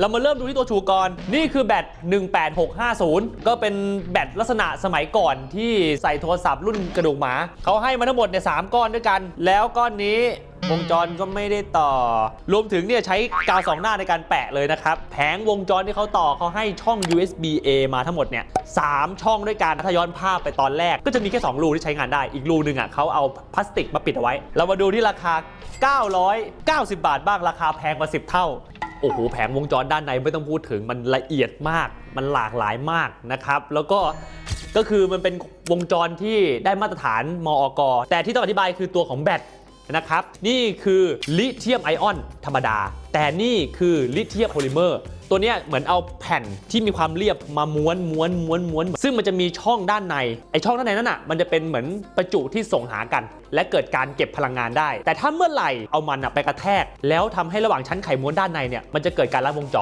เรามาเริ่มดูที่ตัวชูก่อน นี่คือแบต 18650 ก็เป็นแบตลักษณะสมัยก่อนที่ใส่โทรศัพท์รุ่นกระดูกหมา เขาให้มาทั้งหมดเนี่ยสามก้อนด้วยกัน แล้วก้อนนี้วงจรก็ไม่ได้ต่อ รวมถึงเนี่ยใช้กาวสองหน้าในการแปะเลยนะครับ แผงวงจรที่เขาต่อเขาให้ช่อง USB A มาทั้งหมดเนี่ยสามช่องด้วยกันถ้าย้อนภาพไปตอนแรก ก็จะมีแค่ 2 รูที่ใช้งานได้ อีกรูหนึ่งอะเขาเอาพลาสติกมาปิดเอาไว้ เรามาดูที่ราคา 990 บาทบ้างราคาแพงกว่า 10 เท่า โอ้โหแผงวงจรด้านในไม่ต้องพูดถึงมันละเอียดมาก มันหลากหลายมากนะครับ แล้วก็ก็คือมันเป็นวงจรที่ได้มาตรฐานมอกแต่ที่ต้องอธิบายคือตัวของแบต นะครับ นี่คือลิเธียมไอออนธรรมดา แต่นี่คือลิเธียมโพลิเมอร์ ตัวนี้เหมือนเอาแผ่นที่มีความเรียบมาม้วนม้วนม้วนม้วน ซึ่งมันจะมีช่องด้านใน ไอช่องด้านในนั้นอะ มันจะเป็นเหมือนประจุที่ส่งหากัน และเกิดการเก็บพลังงานได้ แต่ถ้าเมื่อไหร่เอามันอะไปกระแทก แล้วทำให้ระหว่างชั้นไขม้วนด้านในเนี่ย มันจะเกิดการลัดวงจร